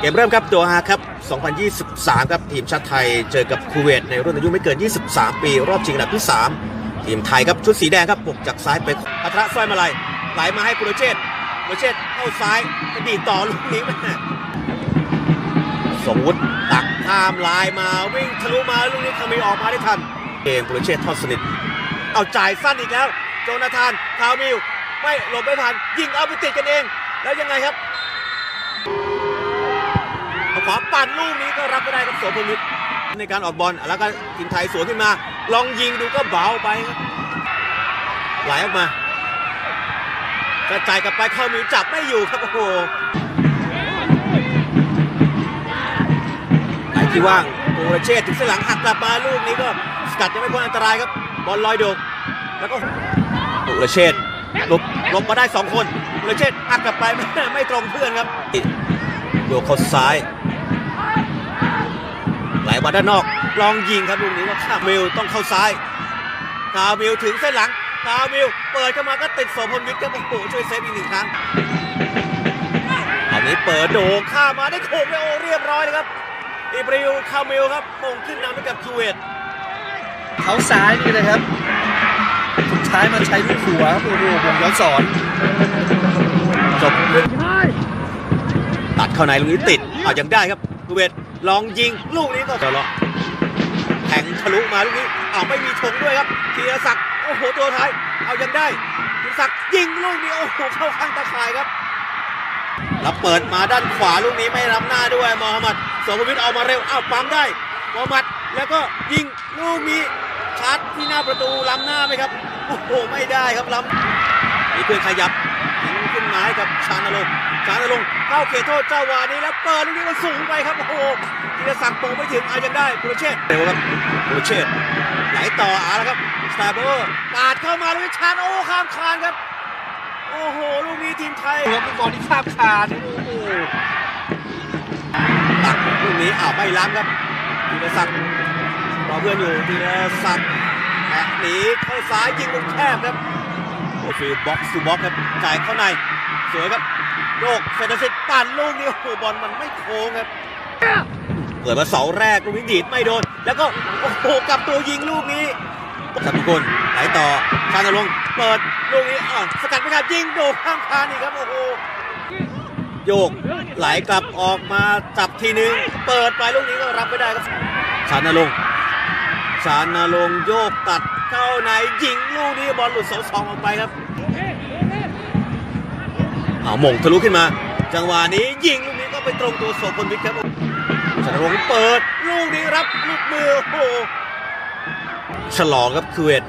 เกมเริ่มครับโดฮาครับ 2023 ครับทีมชาติไทยเจอกับคูเวตในรุ่นอายุไม่เกิน 23 ปี รอบชิงอันดับที่ 3 ทีมไทยครับชุดสีแดงครับปกจากซ้ายไปพัทระสร้อยมาลัยไหลมาให้กุลเชษฐ์กุลเชษฐ์เข้าซ้ายกระดีต่อลูกนี้ม่สมวุฒิตักข้ามลายมาวิ่งทะลุมาลูกนี้คามีออกมาได้ทันเกมกุลเชษฐ์ทอดสนิทเอาจ่ายสั้นอีกแล้ว โจนาธานคาวมิลไม่หลบไม่ทันยิงเอาไปติดกันเอง แล้วยังไงครับ รับไม่ได้ครับโสพลวิทย์ในการออกบอลแล้วก็ทีมไทยสวนขึ้นมา ลองยิงดูก็เบาไปครับไหลออกมากระจายกลับไปเข้ามิวจับไม่อยู่ครับโอ้โหไหลที่ว่างโปรเชษถึงเส้นหลังหักกลับมาลูกนี้ก็สกัดยังไม่พ้นอันตรายครับ บอลลอยโดกแล้วก็โปรเชษลบลบมาได้สองคนโปรเชษหักกลับไปไม่ไม่ตรงเพื่อนครับโยกเข้าซ้าย ไหลมาด้านนอก ลองยิงครับลูกนี้ว่าข้ามมิลต้องเข้าซ้ายคามิลถึงเส้นหลังคามิลเปิดเข้ามาก็ติดโสพลวิทย์ครับโอ้โหช่วยเซฟอีกหนึ่งครั้งคราวนี้เปิดโด่งข้ามมาได้โขกเลยโอเรียบร้อยเลยครับอิบริวคามิลครับมงขึ้นนำให้กับคูเวตเขาซ้ายนี่นะครับสุดท้ายมันใช้ลูกหัวครับโอ้โหผมย้อนสอนจบตัดเข้าในลูกนี้ติดเอายังได้ครับคูเวต ลองยิงลูกนี้ก็จะเลาะแทงทะลุมาลูกนี้เอาไม่มีธงด้วยครับธีรศักดิ์โอ้โหตัวท้าย เอายังได้ธีรศักดิ์ยิงลูกนี้โอ้โหเข้าข้างตาข่ายครับ แล้วเปิดมาด้านขวาลูกนี้ไม่รับหน้าด้วยมอฮัมหมัดโสมวิทย์เอามาเร็วอ้าวปั๊มได้มอฮัมหมัดแล้วก็ยิงลูกนี้ชาร์จที่หน้าประตูล้ำหน้าไหมครับโอ้โหไม่ได้ครับล้ำมีเพื่อนขยับยิง ขึ้นมาให้กับชานลงค์ชานลงค์เข้าเขตโทษเจ้าวานี้แล้วเปิดลูกนี้มันสูงไปครับโอ้โหธีรศักดิ์โปงไม่ถึงเอายังได้ปุรเชษฐ์เร็วครับปุรเชษฐ์ไหลต่ออาแล้วครับสตาร์เบอร์ปาดเข้ามาลูกนี้ชานโอ้ข้ามคานครับ โอ้โหลูกนี้ทีมไทยครับเป็นบอลที่ข้ามคานโอ้โหตักลูกนี้อ้าวไม่ล้ำครับธีรศักดิ์รอเพื่อนอยู่ธีรศักดิ์แตะหนีเข้าซ้ายยิงมุมแคบครับโอ้ ฟิลบ็อกซ์ทูบ็อกครับจ่ายเข้าใน สวยครับโยกเซนเซิตปั่นลูกนี้โอ้โหบอลมันไม่โค้งครับเปิดมาเสาแรกลูกนี้ดีดไม่โดน แล้วก็โอ้โหกลับตัวยิงลูกนี้สัตุกลไหลต่อชานรงเปิดลูกนี้อ้าสกัดไม่ทันยิงโดดข้ามคานอีกครับโอ้โหโยกไหลกลับออกมาจับทีนึง เปิดไปลูกนี้ก็รับไม่ได้ครับชานลงชานลงโยกตัด เข้าในยิงลูกนี้บอลหลุดเสาสองออกไปครับเอาหม่งทะลุขึ้นมา จังหวะนี้ยิงลูกนี้ก็ไปตรงตัวโสพลวิทย์ครับชานลงเปิด ลูกนี้รับลูกมือโอ้ฉลองครับคูเวต